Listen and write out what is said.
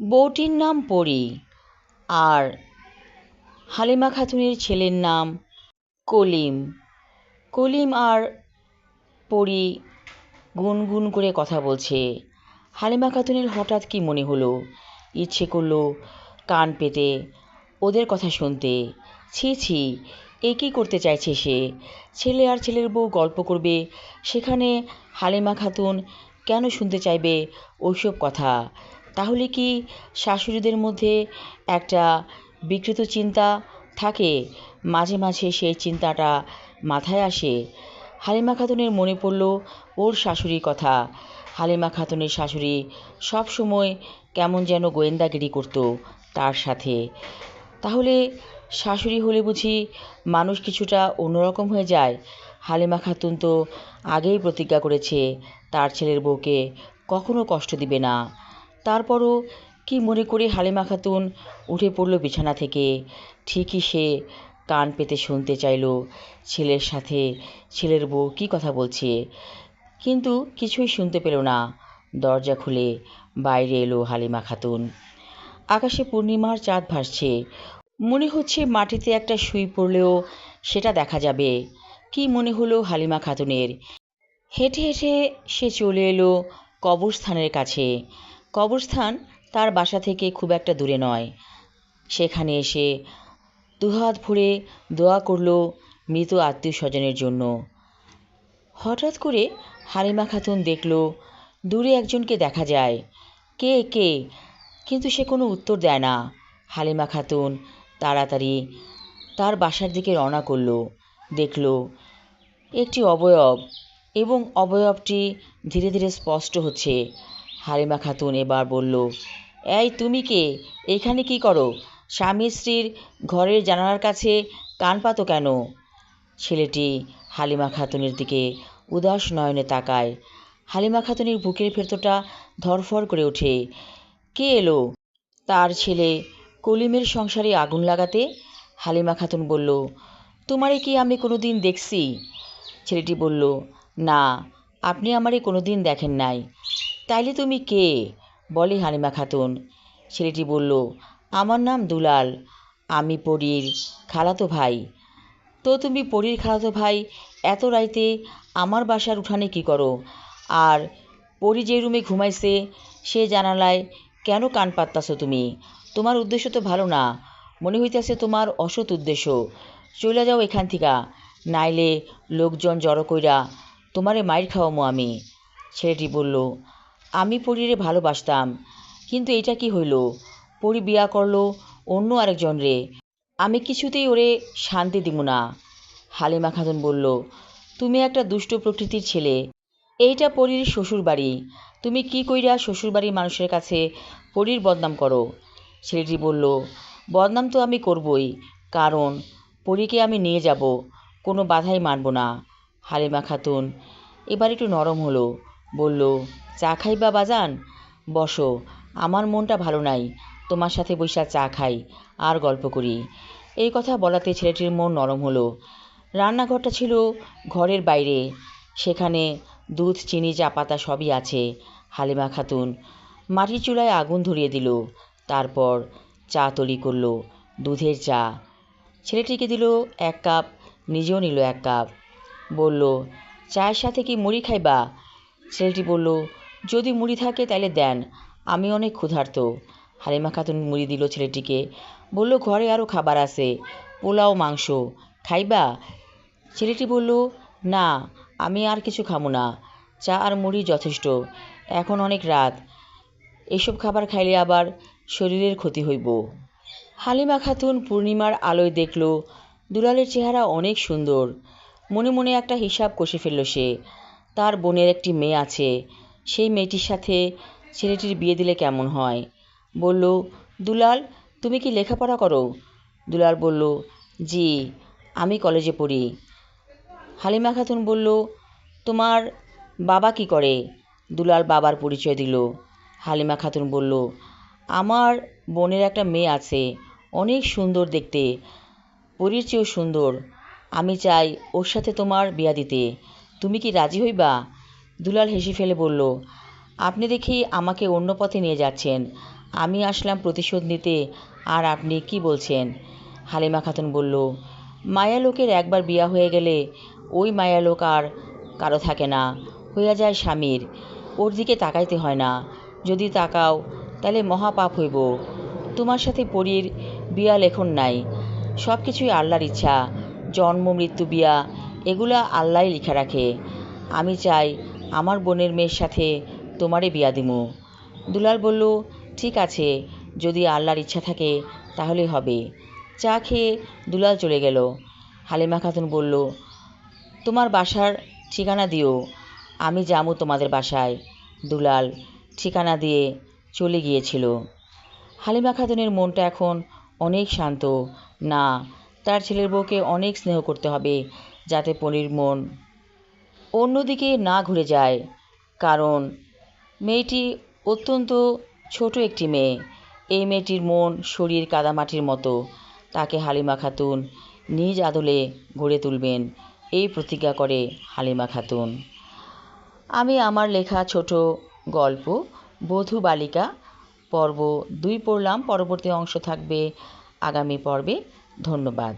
বউটির নাম পরী আর হালিমা খাতুনের ছেলের নাম কলিম। কলিম আর পরী গুনগুন করে কথা বলছে। হালিমা খাতুনের হঠাৎ কি মনে হলো? ইচ্ছে করল কান পেতে ওদের কথা শুনতে। ছি ছি, এ কী করতে চাইছে সে? ছেলে আর ছেলের বউ গল্প করবে, সেখানে হালিমা খাতুন কেন শুনতে চাইবে ওইসব কথা? তাহলে কি শাশুড়িদের মধ্যে একটা বিকৃত চিন্তা থাকে? মাঝে মাঝে সেই চিন্তাটা মাথায় আসে। হালিমা খাতুনের মনে পড়ল ওর শাশুড়ির কথা। হালিমা খাতুনের শাশুড়ি সব সময় কেমন যেন গোয়েন্দাগিরি করতো তার সাথে। তাহলে শাশুড়ি হলে বুঝি মানুষ কিছুটা অন্যরকম হয়ে যায়? হালিমা খাতুন তো আগেই প্রতিজ্ঞা করেছে তার ছেলের বউকে কখনো কষ্ট দিবে না। তারপরও কি মনে করে হালিমা খাতুন উঠে পড়ল বিছানা থেকে? ঠিকই সে কান পেতে শুনতে চাইল, ছেলের সাথে ছেলের বউ কী কথা বলছে? কিন্তু কিছুই শুনতে পেল না। দরজা খুলে বাইরে এলো হালিমা খাতুন। আকাশে পূর্ণিমার চাঁদ ভাসছে। মনে হচ্ছে মাটিতে একটা সুই পড়লেও সেটা দেখা যাবে। কি মনে হলো হালিমা খাতুনের? হেঁটে হেঁটে সে চলে এলো কবরস্থানের কাছে। কবরস্থান তার বাসা থেকে খুব একটা দূরে নয়। সেখানে এসে দুহাত ভরে দোয়া করল মৃত আত্মীয় স্বজনের জন্য। হঠাৎ করে হালিমা খাতুন দেখল, দূরে একজনকে দেখা যায়। কে কে? কিন্তু সে কোনো উত্তর দেয় না। হালিমা খাতুন তাড়াতাড়ি তার বাসার দিকে রওনা করল। দেখল, একটি অবয়ব এবং অবয়বটি ধীরে ধীরে স্পষ্ট হচ্ছে। হালিমা খাতুন এবার বলল, এই তুমি কে? এখানে কি করো? স্বামী স্ত্রীর ঘরের জানালার কাছে কান পাতো কেন? ছেলেটি হালিমা খাতুনের দিকে উদাস নয়নে তাকায়। হালিমা খাতুনের বুকের ভেতরটা ধরফর করে ওঠে। কে এলো? তার ছেলে কলিমের সংসারে আগুন লাগাতে? হালিমা খাতুন বলল, তোমারে কি আমি কোনো দিন দেখছি? ছেলেটি বলল, না, আপনি আমারে কোনো দিন দেখেন নাই। তাইলে তুমি কে? বলে হালিমা খাতুন। ছেলেটি বলল, আমার নাম দুলাল। আমি পরীর খালাতো ভাই। তো তুমি পরীর খালাতো ভাই, এত রাইতে আমার বাসার উঠানে কি করো? আর পরি যে রুমে ঘুমাইছে, সে জানালায় কেন কান পাত্তাছো তুমি? তোমার উদ্দেশ্য তো ভালো না। মনে হইতেছে তোমার অসৎ উদ্দেশ্য। চলে যাও এখান থিকা। নাইলে লোকজন জড়ো কইরা তোমারে মাইর খাওয়ামো আমি। ছেলেটি বলল আমি পরীরে ভালোবাসতাম, কিন্তু এটা কি হইল? পরি বিয়া করল অন্য আরেকজন রে। আমি কিছুতেই ওরে শান্তি দিব না। হালিমা খাতুন বলল, তুমি একটা দুষ্ট প্রকৃতির ছেলে। এইটা পরীর শ্বশুর বাড়ি তুমি কি কইরা শ্বশুর বাড়ির মানুষের কাছে পরীর বদনাম করো? ছেলেটি বলল, বদনাম তো আমি করবই, কারণ পরীকে আমি নিয়ে যাব, কোনো বাধাই মানব না। হালিমা খাতুন এবার একটু নরম হলো। বলল, চা খাইবা বাজান? বসো, আমার মনটা ভালো নাই, তোমার সাথে বৈশা চা খাই, আর গল্প করি। এই কথা বলাতে ছেলেটির মন নরম হলো। রান্নাঘরটা ছিল ঘরের বাইরে। সেখানে দুধ, চিনি চা পাতা সবই আছে, হালিমা খাতুন। মাটির চুলায় আগুন ধরিয়ে দিল। তারপর চা তৈরি করল, দুধের চা। ছেলেটিকে দিল এক কাপ, নিজেও নিল এক কাপ। বলল, চায়ের সাথে কি মুড়ি খাইবা? ছেলেটি বলল, যদি মুড়ি থাকে তাহলে দেন, আমি অনেক ক্ষুধার্ত। হালিমা খাতুন মুড়ি দিল ছেলেটিকে, বলল, ঘরে আরও খাবার আছে, পোলাও, মাংস, খাইবা? ছেলেটি বলল, না, আমি আর কিছু খাব না, চা আর মুড়ি যথেষ্ট, এখন অনেক রাত, এসব খাবার খাইলে আবার শরীরের ক্ষতি হইব। হালিমা খাতুন পূর্ণিমার আলোয় দেখল, দুলালের চেহারা অনেক সুন্দর, মনে মনে একটা হিসাব কষে ফেলল সে। তার বোনের একটি মেয়ে আছে। সেই মেয়েটির সাথে ছেলেটির বিয়ে দিলে কেমন হয়? বলল, দুলাল, তুমি কি লেখাপড়া করো? দুলাল বলল, জি, আমি কলেজে পড়ি। হালিমা খাতুন বলল, তোমার বাবা কি করে? দুলাল বাবার পরিচয় দিল। হালিমা খাতুন বলল, আমার বোনের একটা মেয়ে আছে, অনেক সুন্দর দেখতে, পরীর চেয়েও সুন্দর। আমি চাই ওর সাথে তোমার বিয়া দিতে। তুমি কি রাজি হইবা? দুলাল হেসে ফেলে বলল, আপনি দেখি আমাকে অন্য পথে নিয়ে যাচ্ছেন। আমি আসলাম প্রতিশোধ নিতে, আর আপনি কি বলছেন? হালিমা খাতুন বলল, মায়া লোকের একবার বিয়া হয়ে গেলে ওই মায়া লোক আর কারও থাকে না। হইয়া যায় স্বামীর। ওর দিকে তাকাইতে হয় না। যদি তাকাও, তাহলে মহাপাপ হইব। তোমার সাথে পরীর বিয়া লেখন নাই। সব কিছুই আল্লাহর ইচ্ছা। জন্ম, মৃত্যু, বিয়া এগুলা আল্লাহ লিখা রাখে। আমি চাই আমার বোনের মেয়ের সাথে তোমারে বিয়া দিমু। দুলাল বলল, ঠিক আছে, যদি আল্লাহর ইচ্ছা থাকে তাহলে হবে। চা খেয়ে দুলাল চলে গেল। হালিমা খাতুন বলল, তোমার বাসার ঠিকানা দিও, আমি যামু তোমাদের বাসায়। দুলাল ঠিকানা দিয়ে চলে গিয়েছিল। হালিমা খাতুনের মনটা এখন অনেক শান্ত। না, তার ছেলের বউকে অনেক স্নেহ করতে হবে। যাতে পনির মন অন্যদিকে না ঘুরে যায়, কারণ মেয়েটি অত্যন্ত ছোট একটি মেয়ে। এই মেয়েটির মন শরীর কাদামাটির মতো। তাকে হালিমা খাতুন নিজ আদলে গড়ে তুলবেন। এই প্রতিজ্ঞা করে হালিমা খাতুন। আমি আমার লেখা ছোট গল্প, বধূ বালিকা, পর্ব দুই পড়লাম। পরবর্তী অংশ থাকবে আগামী পর্বে। ধন্যবাদ।